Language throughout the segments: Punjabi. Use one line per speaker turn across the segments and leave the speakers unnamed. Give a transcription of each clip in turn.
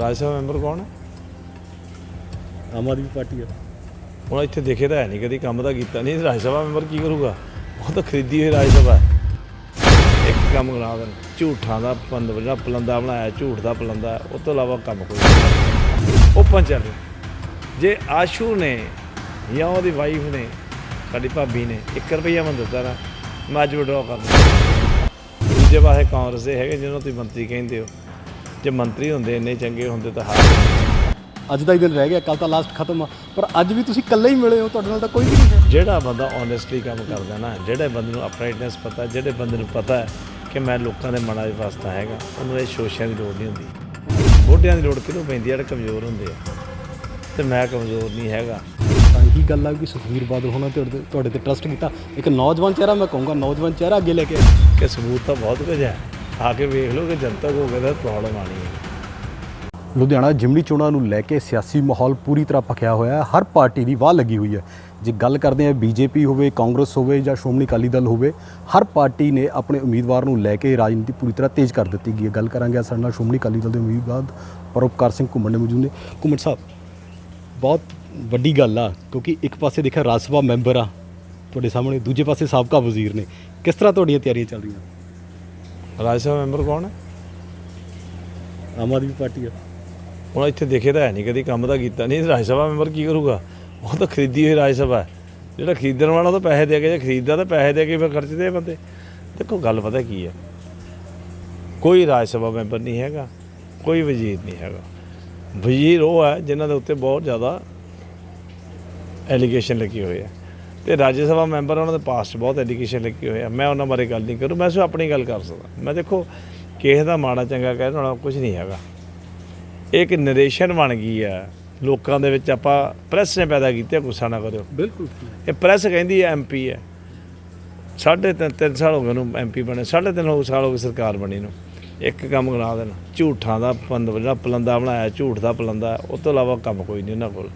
ਰਾਜ ਸਭਾ ਮੈਂਬਰ ਕੌਣ ਹੈ?
ਆਮ ਆਦਮੀ ਪਾਰਟੀ ਆ
ਹੁਣ ਇੱਥੇ ਦੇਖੇ ਤਾਂ ਹੈ ਨਹੀਂ ਕਦੀ ਕੰਮ ਤਾਂ ਕੀਤਾ ਨਹੀਂ। ਰਾਜ ਸਭਾ ਮੈਂਬਰ ਕੀ ਕਰੂਗਾ? ਉਹ ਤਾਂ ਖਰੀਦੀ ਹੋਈ ਰਾਜ ਸਭਾ। ਇੱਕ ਕੰਮ ਬਣਾ ਦੇਣ ਝੂਠਾਂ ਦਾ ਪੰਦ ਜਿਹੜਾ ਪਲੰਦਾ ਬਣਾਇਆ ਝੂਠ ਦਾ ਪਲੰਦਾ। ਉਹ ਤੋਂ ਇਲਾਵਾ ਕੰਮ ਕੋਈ ਨਹੀਂ। ਚੱਲ ਰਿਹਾ। ਜੇ ਆਸ਼ੂ ਨੇ ਜਾਂ ਉਹਦੀ ਵਾਈਫ ਨੇ ਸਾਡੀ ਭਾਬੀ ਨੇ 1 ਰੁਪਈਆ ਮੈਂ ਦਿੱਤਾ ਨਾ ਮੈਂ ਅੱਜ ਵਿਡਰਾਅ ਕਰਨਾ ਦੂਜੇ ਪਾਸੇ ਕਾਂਗਰਸ ਦੇ ਹੈਗੇ ਜਿਹਨੂੰ ਤੁਸੀਂ ਮੰਤਰੀ ਕਹਿੰਦੇ ਹੋ। ਜੇ ਮੰਤਰੀ ਹੁੰਦੇ ਇੰਨੇ ਚੰਗੇ ਹੁੰਦੇ ਤਾਂ ਹਾਰ।
ਅੱਜ ਦਾ ਹੀ ਦਿਨ ਰਹਿ ਗਿਆ ਕੱਲ ਤਾਂ ਲਾਸਟ ਖਤਮ ਆ। ਪਰ ਅੱਜ ਵੀ ਤੁਸੀਂ ਇਕੱਲੇ ਹੀ ਮਿਲੇ ਹੋ ਤੁਹਾਡੇ ਨਾਲ ਤਾਂ ਕੋਈ ਵੀ ਨਹੀਂ ਹੈ।
ਜਿਹੜਾ ਬੰਦਾ ਓਨੈਸਟਲੀ ਕੰਮ ਕਰਦਾ ਨਾ ਜਿਹੜੇ ਬੰਦੇ ਨੂੰ ਅਪਰਾਈਟਨੈਸ ਪਤਾ ਜਿਹੜੇ ਬੰਦੇ ਨੂੰ ਪਤਾ ਹੈ ਕਿ ਮੈਂ ਲੋਕਾਂ ਦੇ ਮਨਾਂ 'ਚ ਵਸਦਾ ਹੈਗਾ ਉਹਨੂੰ ਇਹ ਸ਼ੋਸ਼ਿਆਂ ਦੀ ਲੋੜ ਨਹੀਂ ਹੁੰਦੀ। ਮੋਢਿਆਂ ਦੀ ਲੋੜ ਕਿਹਨੂੰ ਪੈਂਦੀ ਜਿਹੜੇ ਕਮਜ਼ੋਰ ਹੁੰਦੇ ਆ। ਤੇ ਮੈਂ ਕਮਜ਼ੋਰ ਨਹੀਂ ਹੈਗਾ।
ਤਾਂ ਇਹੀ ਗੱਲ ਆ ਕਿ ਸੁਖਵੀਰ ਬਾਦਲ ਹੋਣਾ ਤੁਹਾਡੇ ਤੇ- ਤੁਹਾਡੇ ਤੇ ਟਰਸਟ ਕੀਤਾ। ਇੱਕ ਨੌਜਵਾਨ ਚਿਹਰਾ ਮੈਂ ਕਹੂੰਗਾ ਨੌਜਵਾਨ ਚਿਹਰਾ ਅੱਗੇ ਲੈ ਕੇ।
ਕਿ ਸਬੂਤ ਤਾਂ ਬਹੁਤ ਕੁਝ ਹੈ। ਆ ਕੇ ਵੇਖ ਲਓ ਕਿ ਜਨਤਕ ਹੋ ਗਿਆ ਤਾਂ ਪ੍ਰੋਬਲਮ ਆਣੀ ਹੈ।
ਲੁਧਿਆਣਾ ਜਿਮਨੀ ਚੋਣਾਂ ਨੂੰ ਲੈ ਕੇ ਸਿਆਸੀ ਮਾਹੌਲ ਪੂਰੀ ਤਰ੍ਹਾਂ ਭਖਿਆ ਹੋਇਆ ਹੈ। ਹਰ ਪਾਰਟੀ ਦੀ ਵਾਹ ਲੱਗੀ ਹੋਈ ਹੈ। ਜੇ ਗੱਲ ਕਰਦੇ ਹਾਂ ਬੀਜੇਪੀ ਹੋਵੇ, ਕਾਂਗਰਸ ਹੋਵੇ ਜਾਂ ਸ਼੍ਰੋਮਣੀ ਅਕਾਲੀ ਦਲ ਹੋਵੇ, ਹਰ ਪਾਰਟੀ ਨੇ ਆਪਣੇ ਉਮੀਦਵਾਰ ਨੂੰ ਲੈ ਕੇ ਰਾਜਨੀਤੀ ਪੂਰੀ ਤਰ੍ਹਾਂ ਤੇਜ਼ ਕਰ ਦਿੱਤੀ ਗਈ ਹੈ। ਗੱਲ ਕਰਾਂਗੇ ਅੱਜ ਸਾਡੇ ਨਾਲ ਸ਼੍ਰੋਮਣੀ ਅਕਾਲੀ ਦਲ ਦੇ ਉਮੀਦਵਾਰ ਪਰਉਪਕਾਰ ਸਿੰਘ ਘੁੰਮਣ ਨੇ ਮੌਜੂਦ ਨੇ। ਘੁੰਮਣ ਸਾਹਿਬ, ਬਹੁਤ ਵੱਡੀ ਗੱਲ ਆ, ਕਿਉਂਕਿ ਇੱਕ ਪਾਸੇ ਦੇਖਿਆ ਰਾਜ ਸਭਾ ਮੈਂਬਰ ਆ ਤੁਹਾਡੇ ਸਾਹਮਣੇ, ਦੂਜੇ ਪਾਸੇ ਸਾਬਕਾ ਵਜ਼ੀਰ ਨੇ। ਕਿਸ ਤਰ੍ਹਾਂ ਤੁਹਾਡੀਆਂ ਤਿਆਰੀਆਂ ਚੱਲ ਰਹੀਆਂ?
ਰਾਜ ਸਭਾ ਮੈਂਬਰ ਕੌਣ ਹੈ?
ਆਮ ਆਦਮੀ ਪਾਰਟੀ ਆ।
ਹੁਣ ਇੱਥੇ ਦੇਖੇ ਤਾਂ ਹੈ ਨਹੀਂ ਕਦੀ ਕੰਮ ਤਾਂ ਕੀਤਾ ਨਹੀਂ। ਰਾਜ ਸਭਾ ਮੈਂਬਰ ਕੀ ਕਰੂਗਾ? ਉਹ ਤਾਂ ਖਰੀਦੀ ਹੋਈ ਰਾਜ ਸਭਾ ਹੈ। ਜਿਹੜਾ ਖਰੀਦਣ ਵਾਲਾ ਤਾਂ ਪੈਸੇ ਦੇ ਕੇ ਜੇ ਖਰੀਦਦਾ ਤਾਂ ਪੈਸੇ ਦੇ ਕੇ ਫਿਰ ਖਰਚਦੇ ਆ ਬੰਦੇ। ਦੇਖੋ ਗੱਲ ਪਤਾ ਕੀ ਹੈ? ਕੋਈ ਰਾਜ ਸਭਾ ਮੈਂਬਰ ਨਹੀਂ ਹੈਗਾ ਕੋਈ ਵਜ਼ੀਰ ਨਹੀਂ ਹੈਗਾ। ਵਜ਼ੀਰ ਉਹ ਹੈ ਜਿਨ੍ਹਾਂ ਦੇ ਉੱਤੇ ਬਹੁਤ ਜ਼ਿਆਦਾ ਐਲੀਗੇਸ਼ਨ ਲੱਗੇ ਹੋਏ ਆ ਤੇ ਰਾਜ ਸਭਾ ਮੈਂਬਰ ਉਹਨਾਂ ਦੇ ਪਾਸਟ ਬਹੁਤ ਐਲੀਗੇਸ਼ਨ ਲੱਗੇ ਹੋਏ ਆ। ਮੈਂ ਉਹਨਾਂ ਬਾਰੇ ਗੱਲ ਨਹੀਂ ਕਰੂੰ ਮੈਂ ਸਿਰਫ ਆਪਣੀ ਗੱਲ ਕਰ ਸਕਦਾ। ਮੈਂ ਦੇਖੋ ਕਿਸੇ ਦਾ ਮਾੜਾ ਚੰਗਾ ਕਹਿਣ ਵਾਲਾ ਕੁਝ ਨਹੀਂ ਹੈਗਾ। ਇਹ ਇੱਕ ਨਰੇਸ਼ਨ ਬਣ ਗਈ ਆ। ਲੋਕਾਂ ਦੇ ਵਿੱਚ ਆਪਾਂ ਪ੍ਰੈਸ ਨੇ ਪੈਦਾ ਕੀਤੀ ਗੁੱਸਾ ਨਾ ਕਰਿਓ।
ਬਿਲਕੁਲ।
ਇਹ ਪ੍ਰੈਸ ਕਹਿੰਦੀ ਹੈ ਐਮਪੀ ਹੈ ਸਾਢੇ ਤਿੰਨ ਤਿੰਨ ਸਾਲ ਹੋ ਗਏ ਨੂੰ ਐਮਪੀ ਬਣੇ। ਸਾਢੇ ਤਿੰਨ ਹੋ ਸਾਲ ਹੋ ਗਏ ਸਰਕਾਰ ਬਣੀ ਨੂੰ। ਇੱਕ ਕੰਮ ਬਣਾ ਦੇਣ। ਝੂਠਾਂ ਦਾ ਪੰਦ ਜਿਹੜਾ ਪਲੰਦਾ ਬਣਾਇਆ ਝੂਠ ਦਾ ਪਲੰਦਾ। ਉਹ ਤੋਂ ਇਲਾਵਾ ਕੰਮ ਕੋਈ ਨਹੀਂ ਉਹਨਾਂ ਕੋਲ।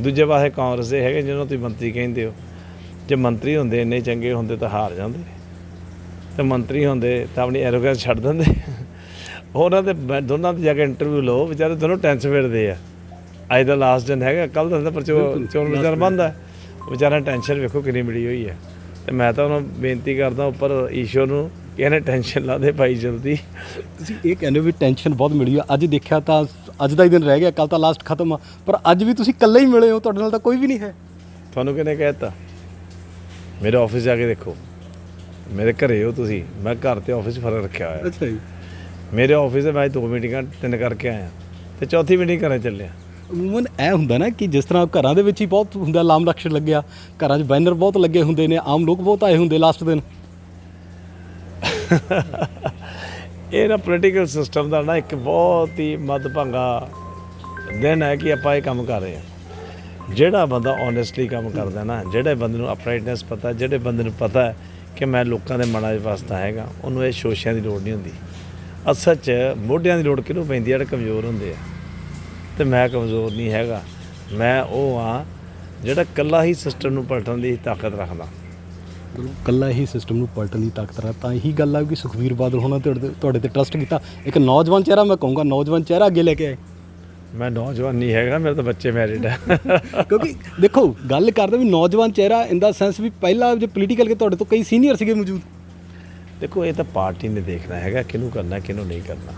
ਦੂਜੇ ਪਾਸੇ ਕਾਂਗਰਸ ਦੇ ਹੈਗੇ ਜਿਹਨੂੰ ਤੁਸੀਂ ਮੰਤਰੀ ਕਹਿੰਦੇ ਹੋ। ਜੇ ਮੰਤਰੀ ਹੁੰਦੇ ਇੰਨੇ ਚੰਗੇ ਹੁੰਦੇ ਤਾਂ ਹਾਰ ਜਾਂਦੇ। ਤੇ ਮੰਤਰੀ ਹੁੰਦੇ ਤਾਂ ਆਪਣੀ ਐਰੋਗੈਂਸ ਛੱਡ ਦਿੰਦੇ। ਉਹਨਾਂ ਦੇ ਦੋਨਾਂ ਦੀ ਜਾ ਕੇ ਇੰਟਰਵਿਊ ਲਓ ਵਿਚਾਰੇ ਦੋਨੋਂ ਟੈਂਸ ਫਿਰਦੇ ਆ। ਅੱਜ ਦਾ ਲਾਸਟ ਦਿਨ ਹੈਗਾ ਕੱਲ ਦਾ ਤਾਂ ਪਰਚੋ ਚੋਣ ਵਿਚਾਰ ਬੰਦ ਹੈ ਵਿਚਾਰਾ ਟੈਨਸ਼ਨ ਵੇਖੋ ਕਿੰਨੀ ਮਿਲੀ ਹੋਈ ਹੈ ਤੇ ਮੈਂ ਤਾਂ ਉਹਨਾਂ ਨੂੰ ਬੇਨਤੀ ਕਰਦਾ ਉੱਪਰ ਈਸ਼ਵਰ ਨੂੰ ਕਿ ਇਹਨੇ ਟੈਨਸ਼ਨ ਲਾ ਦੇ ਭਾਈ ਜਲਦੀ।
ਤੁਸੀਂ ਇਹ ਕਹਿੰਦੇ ਵੀ ਟੈਨਸ਼ਨ ਬਹੁਤ ਮਿਲੀ ਆ। ਅੱਜ ਦੇਖਿਆ ਤਾਂ ਅੱਜ ਦਾ ਹੀ ਦਿਨ ਰਹਿ ਗਿਆ ਕੱਲ ਤਾਂ ਲਾਸਟ ਖਤਮ ਆ। ਪਰ ਅੱਜ ਵੀ ਤੁਸੀਂ ਇਕੱਲੇ ਹੀ ਮਿਲੇ ਹੋ ਤੁਹਾਡੇ ਨਾਲ ਤਾਂ ਕੋਈ ਵੀ ਨਹੀਂ ਹੈ।
ਤੁਹਾਨੂੰ ਕਿਹਨੇ ਕਹਿਤਾ ਮੇਰੇ ਆਫਿਸ ਜਾ ਕੇ ਦੇਖੋ। ਮੇਰੇ ਘਰੇ ਹੋ ਤੁਸੀਂ। ਮੈਂ ਘਰ ਤੇ ਆਫਿਸ ਫ਼ਰਕ ਰੱਖਿਆ ਹੋਇਆ।
ਅੱਛਾ ਜੀ।
ਮੇਰੇ ਆਫਿਸ ਤੇ ਮੈਂ ਦੋ ਮੀਟਿੰਗਾਂ ਤਿੰਨ ਕਰਕੇ ਆਇਆ। ਤੇ ਚੌਥੀ ਮੀਟਿੰਗ ਘਰੇ ਚੱਲਿਆ।
ਅਮੂਮਨ ਇਹ ਹੁੰਦਾ ਨਾ ਕਿ ਜਿਸ ਤਰ੍ਹਾਂ ਘਰਾਂ ਦੇ ਵਿੱਚ ਹੀ ਬਹੁਤ ਹੁੰਦਾ ਲਾਮ ਲਕਸ਼ ਲੱਗਿਆ। ਘਰਾਂ 'ਚ ਬੈਨਰ ਬਹੁਤ ਲੱਗੇ ਹੁੰਦੇ ਨੇ ਆਮ ਲੋਕ ਬਹੁਤ ਆਏ ਹੁੰਦੇ ਲਾਸਟ ਦਿਨ।
ਇਹ ਨਾ ਪੋਲੀਟੀਕਲ ਸਿਸਟਮ ਦਾ ਨਾ ਇੱਕ ਬਹੁਤ ਹੀ ਮੱਧਭੰਗਾ ਦਿਨ ਹੈ ਕਿ ਆਪਾਂ ਇਹ ਕੰਮ ਕਰ ਰਹੇ ਹਾਂ। ਜਿਹੜਾ ਬੰਦਾ ਓਨੈਸਟਲੀ ਕੰਮ ਕਰਦਾ ਨਾ, ਜਿਹੜੇ ਬੰਦੇ ਨੂੰ ਅਪਰਾਈਟਨੈਸ ਪਤਾ, ਜਿਹੜੇ ਬੰਦੇ ਨੂੰ ਪਤਾ ਕਿ ਮੈਂ ਲੋਕਾਂ ਦੇ ਮਨਾਂ 'ਚ ਵਸਦਾ ਹੈਗਾ, ਉਹਨੂੰ ਇਹ ਸ਼ੋਸ਼ਿਆਂ ਦੀ ਲੋੜ ਨਹੀਂ ਹੁੰਦੀ। ਅਸਲ 'ਚ ਮੋਢਿਆਂ ਦੀ ਲੋੜ ਕਿਹਨੂੰ ਪੈਂਦੀ ਹੈ? ਜਿਹੜੇ ਕਮਜ਼ੋਰ ਹੁੰਦੇ ਆ। ਤੇ ਮੈਂ ਕਮਜ਼ੋਰ ਨਹੀਂ ਹੈਗਾ। ਮੈਂ ਉਹ ਆ ਜਿਹੜਾ ਕੱਲਾ ਹੀ ਸਿਸਟਮ ਨੂੰ ਪਲਟਣ ਦੀ ਤਾਕਤ ਰੱਖਦਾ।
ਕੱਲਾ ਹੀ ਸਿਸਟਮ ਨੂੰ ਪਲਟਣ ਦੀ ਤਾਕਤ ਰੱਖਦਾ। ਤਾਂ ਇਹੀ ਗੱਲ ਆ ਕਿ ਸੁਖਵੀਰ ਬਾਦਲ ਹੋਣਾ ਤੁਹਾਡੇ ਤੁਹਾਡੇ ਤੇ ਟਰਸਟ ਕੀਤਾ। ਇੱਕ ਨੌਜਵਾਨ ਚਿਹਰਾ ਮੈਂ ਕਹੂੰਗਾ, ਨੌਜਵਾਨ ਚਿਹਰਾ ਅੱਗੇ ਲੈ ਕੇ ਆਏ।
ਮੈਂ ਨੌਜਵਾਨ ਨਹੀਂ ਹੈਗਾ ਮੇਰੇ ਤਾਂ ਬੱਚੇ ਮੈਰਿਡ ਹੈ
ਕਿਉਂਕਿ ਦੇਖੋ ਗੱਲ ਕਰਦੇ ਵੀ ਨੌਜਵਾਨ ਚਿਹਰਾ ਇਨ ਦਾ ਸੈਂਸ ਵੀ ਪਹਿਲਾਂ ਜੇ ਪੋਲੀਟੀਕਲ ਕੇ ਤੁਹਾਡੇ ਤੋਂ ਕਈ ਸੀਨੀਅਰ ਸੀਗੇ ਮੌਜੂਦ।
ਦੇਖੋ ਇਹ ਤਾਂ ਪਾਰਟੀ ਨੇ ਦੇਖਣਾ ਹੈਗਾ ਕਿਹਨੂੰ ਕਰਨਾ ਕਿਹਨੂੰ ਨਹੀਂ ਕਰਨਾ।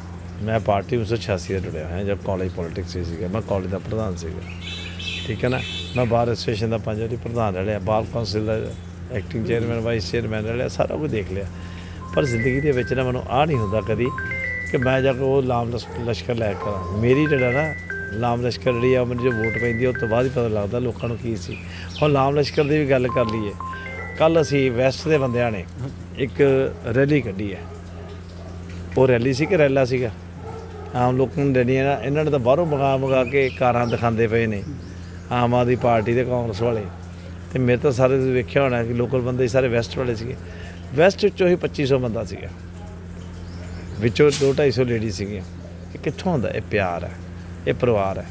ਮੈਂ ਪਾਰਟੀ 1986 ਦਾ ਜੁੜਿਆ ਹੋਇਆ ਜਦ ਕਾਲਜ ਪੋਲਿਟਿਕਸ ਸੀਗਾ ਮੈਂ ਕਾਲਜ ਦਾ ਪ੍ਰਧਾਨ ਸੀਗਾ। ਠੀਕ ਹੈ ਨਾ? ਮੈਂ ਬਾਰ ਐਸੋਸੀਏਸ਼ਨ ਦਾ ਪੰਜ ਵਾਰੀ ਪ੍ਰਧਾਨ ਰਿਹਾ ਬਾਰ ਕੌਂਸਲ ਦਾ ਐਕਟਿੰਗ ਚੇਅਰਮੈਨ ਵਾਈਸ ਚੇਅਰਮੈਨ ਰਿਹਾ ਸਾਰਾ ਕੁਝ ਦੇਖ ਲਿਆ। ਪਰ ਜ਼ਿੰਦਗੀ ਦੇ ਵਿੱਚ ਨਾ ਮੈਨੂੰ ਆ ਨਹੀਂ ਹੁੰਦਾ ਕਦੀ ਕਿ ਮੈਂ ਜਾ ਕੇ ਉਹ ਲਾਮ ਲਸ਼- ਲਸ਼ਕਰ ਲੈ ਕੇ ਕਰਾਂ ਮੇਰੀ ਜਿਹੜਾ ਨਾ ਲਾਮ ਲਸ਼ਕਰ ਜਿਹੜੀ ਆ ਮੈਨੂੰ ਜੋ ਵੋਟ ਪੈਂਦੀ ਆ, ਉਹ ਤੋਂ ਬਾਅਦ ਹੀ ਪਤਾ ਲੱਗਦਾ ਲੋਕਾਂ ਨੂੰ ਕੀ ਸੀ। ਹੁਣ ਲਾਮ ਲਸ਼ਕਰ ਦੀ ਵੀ ਗੱਲ ਕਰ ਲਈਏ। ਕੱਲ ਅਸੀਂ ਵੈਸਟ ਦੇ ਬੰਦਿਆਂ ਨੇ ਇੱਕ ਰੈਲੀ ਕੱਢੀ ਹੈ ਉਹ ਰੈਲੀ ਸੀ ਕਿ ਰੈਲਾ ਸੀਗਾ? ਆਮ ਲੋਕਾਂ ਨੂੰ ਦੇਣੀ ਹੈ ਇਹਨਾਂ ਨੇ ਤਾਂ ਬਾਹਰੋਂ ਮੰਗਾ ਮੰਗਾ ਕੇ ਕਾਰਾਂ ਦਿਖਾਉਂਦੇ ਪਏ ਨੇ ਆਮ ਆਦਮੀ ਪਾਰਟੀ ਤੇ ਕਾਂਗਰਸ ਵਾਲੇ। ਤੇ ਮੇਰੇ ਤਾਂ ਸਾਰੇ ਤੁਸੀਂ ਵੇਖਿਆ ਹੋਣਾ ਕਿ ਲੋਕਲ ਬੰਦੇ ਸਾਰੇ ਵੈਸਟ ਵਾਲੇ ਸੀਗੇ। ਵੈਸਟ ਚੋਂ ਹੀ 2500 ਬੰਦਾ ਸੀਗਾ। ਵਿੱਚੋਂ 2-250 ਲੇਡੀ ਸੀਗੀਆਂ। ਇਹ ਕਿੱਥੋਂ ਹੁੰਦਾ ਇਹ ਪਿਆਰ ਹੈ ਇਹ ਪਰਿਵਾਰ ਹੈ।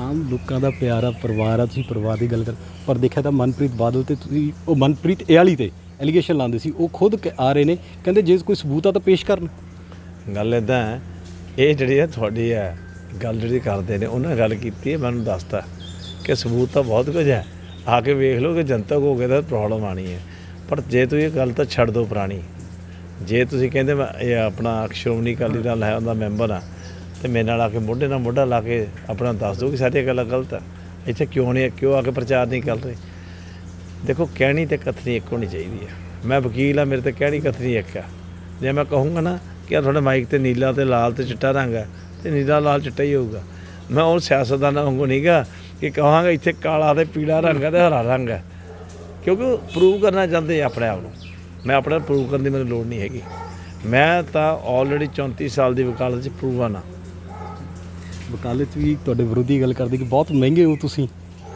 ਆਮ ਲੋਕਾਂ ਦਾ ਪਿਆਰਾ ਪਰਿਵਾਰ ਆ ਤੁਸੀਂ ਪਰਿਵਾਰ ਦੀ ਗੱਲ ਕਰ ਪਰ ਦੇਖਿਆ ਤਾਂ ਮਨਪ੍ਰੀਤ ਬਾਦਲ ਤੇ ਤੁਸੀਂ ਉਹ ਮਨਪ੍ਰੀਤ ਇਹ ਵਾਲੀ ਤੇ ਐਲੀਗੇਸ਼ਨ ਲਾਉਂਦੇ ਸੀ। ਉਹ ਖੁਦ ਕ- ਆ ਰਹੇ ਨੇ ਕਹਿੰਦੇ ਜੇ ਕੋਈ ਸਬੂਤ ਆ ਤਾਂ ਪੇਸ਼ ਕਰਨ।
ਗੱਲ ਇਦਾਂ ਹੈ ਇਹ ਜਿਹੜੀ ਹੈ ਤੁਹਾਡੀ ਹੈ ਗੱਲ ਜਿਹੜੀ ਕਰਦੇ ਨੇ ਉਹਨਾਂ ਗੱਲ ਕੀਤੀ ਹੈ ਮੈਨੂੰ ਦੱਸਤਾ ਕਿ ਸਬੂਤ ਤਾਂ ਬਹੁਤ ਕੁਝ ਹੈ। ਆ ਕੇ ਵੇਖ ਲਓ ਕਿ ਜਨਤਕ ਹੋ ਗਿਆ ਤਾਂ ਪ੍ਰੋਬਲਮ ਆਣੀ ਹੈ। ਪਰ ਜੇ ਤੁਸੀਂ ਇਹ ਗੱਲ ਤਾਂ ਛੱਡ ਦਿਓ ਪੁਰਾਣੀ। ਜੇ ਤੁਸੀਂ ਕਹਿੰਦੇ ਮੈਂ ਇਹ ਆਪਣਾ ਸ਼੍ਰੋਮਣੀ ਅਕਾਲੀ ਦਲ ਹੈ, ਉਹਦਾ ਮੈਂਬਰ ਆ ਤੇ ਮੇਰੇ ਨਾਲ ਆ ਕੇ ਮੋਢੇ ਨਾਲ ਮੋਢਾ ਲਾ ਕੇ ਆਪਣਾ ਦੱਸ ਦਿਓ ਕਿ ਸਾਰੀਆਂ ਗੱਲਾਂ ਗਲਤ ਆ। ਇੱਥੇ ਕਿਉਂ ਨਹੀਂ, ਕਿਉਂ ਆ ਕੇ ਪ੍ਰਚਾਰ ਨਹੀਂ ਕਰ ਰਹੇ? ਦੇਖੋ, ਕਹਿਣੀ ਤੇ ਕਥਨੀ ਇੱਕ ਹੋਣੀ ਚਾਹੀਦੀ ਹੈ ਮੈਂ ਵਕੀਲ ਆ, ਮੇਰੇ ਤੇ ਕਹਿਣੀ ਕਥਨੀ ਇੱਕ ਆ। ਜੇ ਮੈਂ ਕਹੂੰਗਾ ਨਾ ਕਿ ਆਹ ਤੁਹਾਡੇ ਮਾਈਕ ਤੇ ਨੀਲਾ ਤੇ ਲਾਲ ਤੇ ਚਿੱਟਾ ਰੰਗ ਹੈ ਤੇ ਨੀਲਾ ਲਾਲ ਚਿੱਟਾ ਹੀ ਹੋਊਗਾ। ਮੈਂ ਉਹ ਸਿਆਸਤਦਾਨਾਂ ਵਾਂਗੂ ਨਹੀਂਗਾ ਕਿ ਕਹਾਂਗਾ ਇੱਥੇ ਕਾਲਾ ਤੇ ਪੀਲਾ ਰੰਗ ਹੈ ਤੇ ਹਰਾ ਰੰਗ ਹੈ ਕਿਉਂਕਿ ਪ੍ਰੂਵ ਕਰਨਾ ਚਾਹੁੰਦੇ ਆ ਆਪਣੇ ਆਪ ਨੂੰ। ਮੈਂ ਆਪਣਾ ਪ੍ਰੂਵ ਕਰਨ ਦੀ ਮੈਨੂੰ ਲੋੜ ਨਹੀਂ ਹੈਗੀ। ਮੈਂ ਤਾਂ ਆਲਰੇਡੀ 34 ਸਾਲ ਦੀ ਵਕਾਲਤ 'ਚ ਪ੍ਰੂਵ ਨਾ।
ਵਕਾਲਤ ਵੀ ਤੁਹਾਡੇ ਵਿਰੋਧੀ ਗੱਲ ਕਰਦੇ ਕਿ ਬਹੁਤ ਮਹਿੰਗੇ ਹੋ ਤੁਸੀਂ।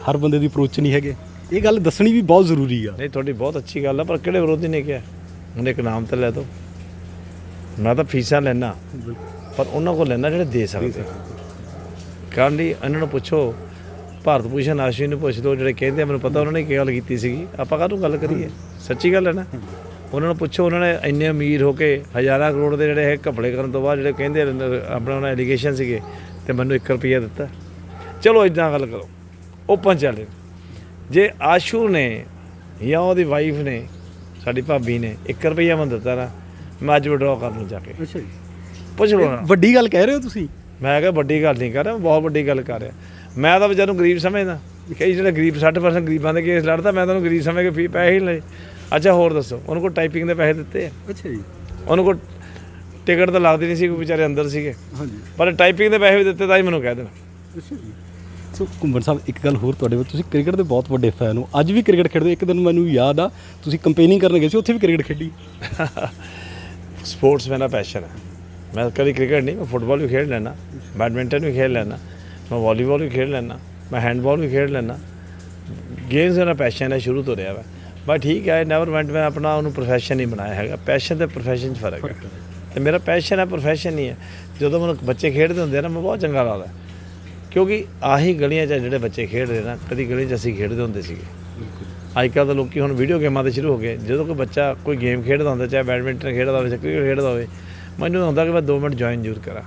ਹਰ ਬੰਦੇ ਦੀ ਅਪਰੋਚ ਨਹੀਂ ਹੈਗੇ। ਇਹ ਗੱਲ ਦੱਸਣੀ ਵੀ ਬਹੁਤ ਜ਼ਰੂਰੀ ਆ।
ਨਹੀਂ ਤੁਹਾਡੀ ਬਹੁਤ ਅੱਛੀ ਗੱਲ ਆ ਪਰ ਕਿਹੜੇ ਵਿਰੋਧੀ ਨੇ ਕਿਹਾ? ਉਹਨੇ ਇੱਕ ਨਾਮ ਤਾਂ ਲੈ ਦੋ ਮੈਂ ਤਾਂ ਫੀਸਾਂ ਲੈਣਾ ਪਰ ਉਹਨਾਂ ਕੋਲ ਲੈਣਾ ਜਿਹੜੇ ਦੇ ਸਕਦੇ। ਕਰਨ ਲਈ ਇਹਨਾਂ ਨੂੰ ਪੁੱਛੋ ਭਾਰਤ ਭੂਸ਼ਣ ਆਸ਼ੀ ਨੂੰ ਪੁੱਛ ਲਓ ਜਿਹੜੇ ਕਹਿੰਦੇ ਮੈਨੂੰ ਪਤਾ ਉਹਨਾਂ ਨੇ ਕੀ ਗੱਲ ਕੀਤੀ ਸੀਗੀ। ਆਪਾਂ ਕਾਹਨੂੰ ਗੱਲ ਕਰੀਏ? ਸੱਚੀ ਗੱਲ ਹੈ ਨਾ? ਉਹਨਾਂ ਨੂੰ ਪੁੱਛੋ ਉਹਨਾਂ ਨੇ ਇੰਨੇ ਅਮੀਰ ਹੋ ਕੇ ਹਜ਼ਾਰਾਂ ਕਰੋੜ ਦੇ ਜਿਹੜੇ ਇਹ ਘਪਲੇ ਕਰਨ ਤੋਂ ਬਾਅਦ ਜਿਹੜੇ ਕਹਿੰਦੇ ਨੇ, ਆਪਣਾ ਉਹਨਾਂ ਐਲੀਗੇਸ਼ਨ ਸੀਗੇ ਤੇ ਮੈਨੂੰ 1 ਰੁਪਿਆ ਦਿੱਤਾ। ਚਲੋ ਇਦਾਂ ਗੱਲ ਕਰੋ। ਓਪਨ ਚੈਲੰਜ ਜੇ ਆਸ਼ੂ ਨੇ ਜਾਂ ਉਹਦੀ ਵਾਈਫ ਨੇ ਸਾਡੀ ਭਾਬੀ ਨੇ 1 ਰੁਪਿਆ ਮੈਨੂੰ ਦਿੱਤਾ ਨਾ ਮੈਂ ਅੱਜ ਵਿਡਰਾਅ ਕਰ ਲੂੰ ਜਾ ਕੇ।
ਅੱਛਾ ਜੀ।
ਪੁੱਛ ਲਓ ਨਾ।
ਵੱਡੀ ਗੱਲ ਕਹਿ ਰਹੇ ਹੋ ਤੁਸੀਂ?
ਮੈਂ ਕਿਹਾ ਵੱਡੀ ਗੱਲ ਨਹੀਂ ਕਰ ਰਿਹਾ ਬਹੁਤ ਵੱਡੀ ਗੱਲ ਕਰ ਰਿਹਾ। ਮੈਂ ਤਾਂ ਵਿਚਾਰ ਨੂੰ ਗਰੀਬ ਸਮਝਦਾ। ਕਈ ਜਿਹੜੇ ਗਰੀਬ 60% ਗਰੀਬਾਂ ਦੇ ਕੇਸ ਲੜਦਾ ਮੈਂ ਤਾਂ ਉਹਨੂੰ ਗਰੀਬ ਸਮਝ ਕੇ ਫੀ ਪੈਸੇ ਹੀ ਲਏ। ਅੱਛਾ ਹੋਰ ਦੱਸੋ? ਉਹਨੂੰ ਕੋਲ ਟਾਈਪਿੰਗ ਦੇ ਪੈਸੇ ਦਿੱਤੇ ਆ?
ਅੱਛਾ ਜੀ।
ਉਹਨੂੰ ਕੋਲ ਟਿਕਟ ਤਾਂ ਲੱਗਦੀ ਨਹੀਂ ਸੀ ਕੋਈ ਵਿਚਾਰੇ ਅੰਦਰ ਸੀਗੇ।
ਹਾਂਜੀ।
ਪਰ ਟਾਈਪਿੰਗ ਦੇ ਪੈਸੇ ਵੀ ਦਿੱਤੇ ਤਾਂ ਹੀ ਮੈਨੂੰ ਕਹਿ ਦੇਣ।
ਅੱਛਾ ਜੀ। ਸੋ ਕੁੰਬਰ ਸਾਹਿਬ ਇੱਕ ਗੱਲ ਹੋਰ ਤੁਹਾਡੇ ਵਿੱਚ ਤੁਸੀਂ ਕ੍ਰਿਕਟ ਦੇ ਬਹੁਤ ਵੱਡੇ ਫੈਨ ਹੋ। ਅੱਜ ਵੀ ਕ੍ਰਿਕਟ ਖੇਡਦੇ ਹੋ। ਇੱਕ ਦਿਨ ਮੈਨੂੰ ਯਾਦ ਆ ਤੁਸੀਂ ਕੰਪੇਨਿੰਗ ਕਰਨ ਗਏ ਸੀ ਉੱਥੇ ਵੀ ਕ੍ਰਿਕਟ ਖੇਡੀ।
ਸਪੋਰਟਸ ਮੇਰਾ ਪੈਸ਼ਨ ਹੈ ਮੈਂ ਕਦੀ ਕ੍ਰਿਕਟ ਨਹੀਂ ਮੈਂ ਫੁੱਟਬਾਲ ਵੀ ਖੇਡ ਲੈਣਾ ਬੈਡਮਿੰਟਨ ਵੀ ਖੇਡ ਲੈਣਾ ਮੈਂ ਵਾਲੀਬਾਲ ਵੀ ਖੇਡ ਲੈਣਾ ਮੈਂ ਹੈਂਡਬਾਲ ਵੀ ਖੇਡ ਲੈਣਾ ਗੇਮਸ ਮੇਰਾ ਪੈਸ਼ਨ ਹੈ ਸ਼ੁਰੂ ਤੋਂ ਰਿਹਾ ਵਾ। ਬਸ ਠੀਕ ਹੈ ਨੈਵਰ ਮੈਂਟ ਮੈਂ ਆਪਣਾ ਉਹਨੂੰ ਪ੍ਰੋਫੈਸ਼ਨ ਹੀ ਬਣਾਇਆ ਹੈਗਾ। ਪੈਸ਼ਨ ਤੇ ਪ੍ਰੋਫੈਸ਼ਨ 'ਚ ਫ਼ਰਕ ਹੈ। ਤੇ ਮੇਰਾ ਪੈਸ਼ਨ ਹੈ ਪ੍ਰੋਫੈਸ਼ਨ ਨਹੀਂ ਹੈ। ਜਦੋਂ ਮੈਨੂੰ ਬੱਚੇ ਖੇਡਦੇ ਹੁੰਦੇ ਆ ਨਾ, ਮੈਂ ਬਹੁਤ ਚੰਗਾ ਲੱਗਦਾ। ਕਿਉਂਕਿ ਆਹੀ ਗਲੀਆਂ 'ਚ ਜਿਹੜੇ ਬੱਚੇ ਖੇਡਦੇ ਨਾ, ਕਦੀ ਗਲੀ 'ਚ ਅਸੀਂ ਖੇਡਦੇ ਹੁੰਦੇ ਸੀਗੇ। ਅੱਜ ਕੱਲ੍ਹ ਤਾਂ ਲੋਕੀ ਹੁਣ ਵੀਡੀਓ ਗੇਮਾਂ ਤੇ ਸ਼ੁਰੂ ਹੋ ਗਏ। ਜਦੋਂ ਕੋਈ ਬੱਚਾ ਕੋਈ ਗੇਮ ਖੇਡਦਾ ਹੁੰਦਾ, ਚਾਹੇ ਬੈਡਮਿੰਟਨ ਖੇਡਦਾ ਹੋਵੇ ਚਾਹੇ ਕ੍ਰਿਕਟ ਖੇਡਦਾ ਹੋਵੇ, ਮੈਨੂੰ ਹੁੰਦਾ ਕਿ ਮੈਂ 2 ਮਿੰਟ ਜੁਆਇਨ ਜ਼ਰੂਰ ਕਰਾਂ।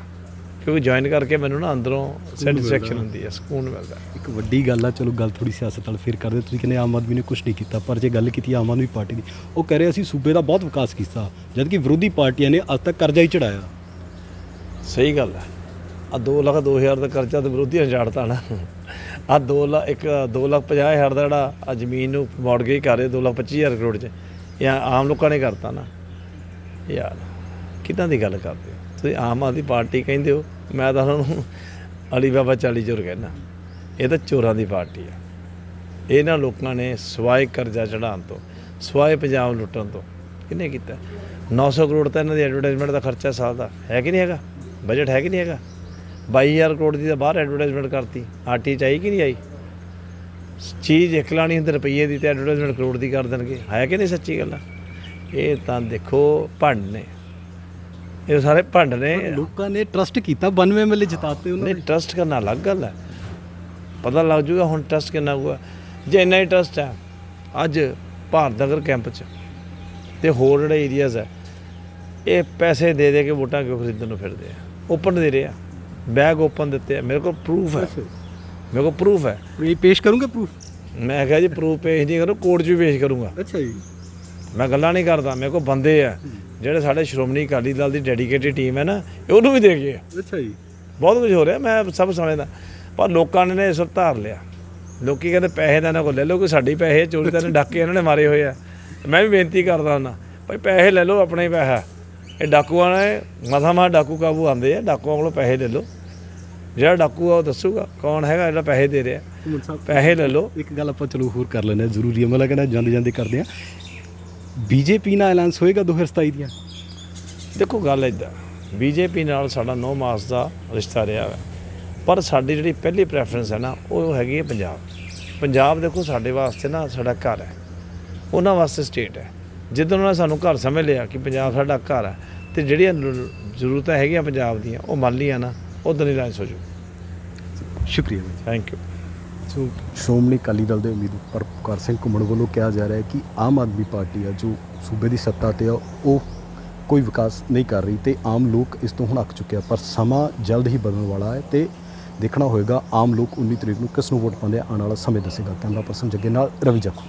ਕਿਉਂਕਿ ਜੁਆਇਨ ਕਰਕੇ ਮੈਨੂੰ ਨਾ ਅੰਦਰੋਂ ਸੈਟੀਸਫੈਕਸ਼ਨ ਹੁੰਦੀ ਹੈ ਸਕੂਨ ਮਿਲਦਾ।
ਇੱਕ ਵੱਡੀ ਗੱਲ ਆ ਚਲੋ ਗੱਲ ਥੋੜੀ ਸਿਆਸਤ ਨਾਲ ਫਿਰ ਕਰਦੇ ਤੁਸੀਂ ਕਹਿੰਦੇ ਆਮ ਆਦਮੀ ਨੇ ਕੁਝ ਨਹੀਂ ਕੀਤਾ ਪਰ ਜੇ ਗੱਲ ਕੀਤੀ ਆਮ ਆਦਮੀ ਪਾਰਟੀ ਦੀ ਉਹ ਕਹਿ ਰਹੇ ਅਸੀਂ ਸੂਬੇ ਦਾ ਬਹੁਤ ਵਿਕਾਸ ਕੀਤਾ ਜਦ ਕਿ ਵਿਰੋਧੀ ਪਾਰਟੀਆਂ ਨੇ ਅੱਜ ਤੱਕ ਕਰਜ਼ਾ ਹੀ ਚੜਾਇਆ
ਸਹੀ ਗੱਲ ਹੈ। ਆ 2 ਲੱਖ 2000 ਦਾ ਕਰਜ਼ਾ ਤੇ ਵਿਰੋਧੀਆਂ ਝਾੜਤਾ ਨਾ। ਆ 2 ਲੱਖ ਇੱਕ 2 ਲੱਖ 50 ਹਜ਼ਾਰ ਦਾ ਜਿਹੜਾ ਆ ਜ਼ਮੀਨ ਨੂੰ ਮੌੜਗੇਜ ਕਰ ਰਹੇ 2 ਲੱਖ 25 ਹਜ਼ਾਰ ਕਰੋੜ ਚ। ਇਹ ਆਮ ਲੋਕਾਂ ਨੇ ਕਰਤਾ ਨਾ। ਯਾਰ ਕਿੱਦਾਂ ਦੀ ਗੱਲ ਕਰਦੇ ਹੋ? ਤੁਸੀਂ ਆਮ ਆਦਮੀ ਪਾਰਟੀ ਕਹਿੰਦੇ ਹੋ, ਮੈਂ ਤਾਂ ਉਹਨਾਂ ਨੂੰ ਅਲੀ ਬਾਬਾ ਚਾਲੀ ਚੋਰ ਕਹਿੰਦਾ। ਇਹ ਤਾਂ ਚੋਰਾਂ ਦੀ ਪਾਰਟੀ ਆ। ਇਹਨਾਂ ਲੋਕਾਂ ਨੇ ਸਵਾਏ ਕਰਜ਼ਾ ਚੜਾਉਣ ਤੋਂ, ਸਵਾਏ ਪੰਜਾਬ ਲੁੱਟਣ ਤੋਂ, ਕਿਹਨੇ ਕੀਤਾ? 900 ਕਰੋੜ ਤਾਂ ਇਹਨਾਂ ਦੀ ਐਡਵਰਟਾਈਜ਼ਮੈਂਟ ਦਾ ਖਰਚਾ ਸਾਲ ਦਾ, ਹੈ ਕਿ ਨਹੀਂ ਹੈਗਾ? ਬਜਟ ਹੈ ਕਿ ਨਹੀਂ ਹੈਗਾ? 22000 ਕਰੋੜ ਦੀ ਤਾਂ ਬਾਹਰ ਐਡਵਰਟਾਈਜ਼ਮੈਂਟ ਕਰਤੀ, ਆਰਟੀ ਚ ਆਈ ਕਿ ਨਹੀਂ ਆਈ? ਚੀਜ਼ ਇੱਕ ਲਾਣੀ ਹੁੰਦੀ, ਰੁਪਈਏ ਦੀ ਤੇ ਐਡਵਰਟਾਈਜ਼ਮੈਂਟ ਕਰੋੜ ਦੀ ਕਰ ਦੇਣਗੇ, ਹੈ ਕਿ ਨਹੀਂ ਸੱਚੀ ਗੱਲ ਆ? ਇਹ ਤਾਂ ਦੇਖੋ, ਭੰਡ ਨੇ। ਇਹ ਸਾਰੇ ਭੰਡ ਨੇ।
ਲੋਕਾਂ ਨੇ ਟਰਸਟ ਕੀਤਾ 92 ਐਮਐਲਏ ਜਿਤਾਤੇ ਉਹਨਾਂ ਨੇ।
ਟਰਸਟ ਕਰਨਾ ਅਲੱਗ ਗੱਲ ਹੈ। ਪਤਾ ਲੱਗ ਜੂਗਾ ਹੁਣ ਟਰਸਟ ਕਿੰਨਾ ਹੋਊਗਾ। ਜੇ ਇੰਨਾ ਹੀ ਟਰਸਟ ਹੈ ਅੱਜ ਭਾਰਤ ਨਗਰ ਕੈਂਪ 'ਚ ਤੇ ਹੋਰ ਜਿਹੜੇ ਏਰੀਆਜ਼ ਹੈ ਇਹ ਪੈਸੇ ਦੇ ਦੇ ਕੇ ਵੋਟਾਂ ਕਿਉਂ ਖਰੀਦਣ ਨੂੰ ਫਿਰਦੇ ਆ? ਓਪਨ ਦੇ ਰਹੇ ਆ। ਬੈਗ ਓਪਨ ਦਿੱਤੇ ਆ। ਮੇਰੇ ਕੋਲ ਪ੍ਰੂਫ ਹੈ। ਮੇਰੇ ਕੋਲ ਪ੍ਰੂਫ ਹੈ।
ਇਹ ਪੇਸ਼ ਕਰੂੰਗੇ ਪ੍ਰੂਫ
ਮੈਂ ਕਿਹਾ ਜੀ ਪ੍ਰੂਫ ਪੇਸ਼ ਨਹੀਂ ਕਰੋ ਕੋਰਟ 'ਚ ਵੀ ਪੇਸ਼ ਕਰੂੰਗਾ।
ਅੱਛਾ ਜੀ।
ਮੈਂ ਗੱਲਾਂ ਨਹੀਂ ਕਰਦਾ ਮੇਰੇ ਕੋਲ ਬੰਦੇ ਆ ਜਿਹੜੇ ਸਾਡੇ ਸ਼੍ਰੋਮਣੀ ਅਕਾਲੀ ਦਲ ਦੀ ਡੈਡੀਕੇਟਿਡ ਟੀਮ ਹੈ ਨਾ ਇਹ ਉਹਨੂੰ ਵੀ ਦੇ ਗਏ ਆ।
ਅੱਛਾ ਜੀ।
ਬਹੁਤ ਕੁਝ ਹੋ ਰਿਹਾ ਮੈਂ ਸਭ ਸਮਝਦਾ। ਪਰ ਲੋਕਾਂ ਨੇ ਇਸ ਧਾਰ ਲਿਆ। ਲੋਕੀ ਕਹਿੰਦੇ ਪੈਸੇ ਤਾਂ ਇਹਨਾਂ ਕੋਲ ਲੈ ਲਓ ਕਿ ਸਾਡੀ ਪੈਸੇ ਚੋਰੀ ਤਾਂ ਡਾਕੇ ਇਹਨਾਂ ਨੇ ਮਾਰੇ ਹੋਏ ਆ। ਮੈਂ ਵੀ ਬੇਨਤੀ ਕਰਦਾ ਹੁੰਦਾ ਭਾਈ ਪੈਸੇ ਲੈ ਲਓ ਆਪਣੇ ਪੈਸਾ। ਇਹ ਡਾਕੂਆਂ ਨੇ ਮਥਾ ਮਾ ਡਾਕੂ ਕਾਬੂ ਆਉਂਦੇ ਆ ਡਾਕੂਆਂ ਕੋਲੋਂ ਪੈਸੇ ਲੈ ਲਓ। ਜਿਹੜਾ ਡਾਕੂ ਆ ਉਹ ਦੱਸੂਗਾ ਕੌਣ ਹੈਗਾ ਜਿਹੜਾ ਪੈਸੇ ਦੇ ਰਿਹਾ। ਪੈਸੇ ਲੈ ਲਓ।
ਇੱਕ ਗੱਲ ਆਪਾਂ ਚਲੋ ਹੋਰ ਕਰ ਲੈਂਦੇ ਜ਼ਰੂਰੀ ਹੈ। ਮੈਂ ਲੱਗਦਾ ਜਾਂਦੇ ਜਾਂਦੇ ਕਰਦੇ ਹਾਂ। ਬੀਜੇਪੀ ਨਾਲ ਐਲਾਨਸ ਹੋਏਗਾ 2027 ਦੀਆਂ?
ਦੇਖੋ ਗੱਲ ਇਦਾਂ ਬੀਜੇਪੀ ਨਾਲ ਸਾਡਾ 9 ਮਾਸ ਦਾ ਰਿਸ਼ਤਾ ਰਿਹਾ ਹੈ ਪਰ ਸਾਡੀ ਜਿਹੜੀ ਪਹਿਲੀ ਪ੍ਰੈਫਰੈਂਸ ਹੈ ਨਾ ਉਹ ਹੈਗੀ ਹੈ ਪੰਜਾਬ। ਪੰਜਾਬ ਦੇਖੋ ਸਾਡੇ ਵਾਸਤੇ ਨਾ ਸਾਡਾ ਘਰ ਹੈ। ਉਹਨਾਂ ਵਾਸਤੇ ਸਟੇਟ ਹੈ। ਜਿੱਦਣ ਉਹਨਾਂ ਨੇ ਸਾਨੂੰ ਘਰ ਸਮਝ ਲਿਆ ਕਿ ਪੰਜਾਬ ਸਾਡਾ ਘਰ ਹੈ ਤੇ ਜਿਹੜੀਆਂ ਜ਼ਰੂਰਤਾਂ ਹੈਗੀਆਂ ਪੰਜਾਬ ਦੀਆਂ ਉਹ ਮੰਨ ਲਈਆਂ ਨਾ ਉਦੋਂ ਹੀ ਲਾਇੰਸ ਹੋ ਜੂ
ਸ਼ੁਕਰੀਆ ਜੀ।
Thank you
so Shiromani Akali Dal ਦੇ ਉਮੀਦਵਾਰ ਪ੍ਰਕਾਰ ਸਿੰਘ ਘੁੰਮਣ ਵੱਲੋਂ ਕਿਹਾ ਜਾ ਰਿਹਾ ਹੈ ਕਿ ਆਮ ਆਦਮੀ ਪਾਰਟੀ ਆ ਜੋ ਸੂਬੇ ਦੀ ਸੱਤਾ ਤੇ ਆ, ਉਹ ਕੋਈ ਵਿਕਾਸ ਨਹੀਂ ਕਰ ਰਹੀ ਤੇ ਆਮ ਲੋਕ ਇਸ ਤੋਂ ਹੁਣ ਅੱਕ ਚੁੱਕਿਆ ਪਰ ਸਮਾਂ ਜਲਦ ਹੀ ਬਦਲਣ ਵਾਲਾ ਹੈ ਤੇ ਦੇਖਣਾ ਹੋਏਗਾ, ਆਮ ਲੋਕ 19 ਤਰੀਕ ਨੂੰ ਕਿਸ ਨੂੰ ਵੋਟ ਪਾਉਂਦੇ ਆਉਣ ਵਾਲਾ ਸਮੇਂ ਦੱਸੇਗਾ। ਕੈਮਰਾ ਪਰਸਨ ਜੱਗੇ ਨਾਲ ਰਵੀ ਜੱਖੂ।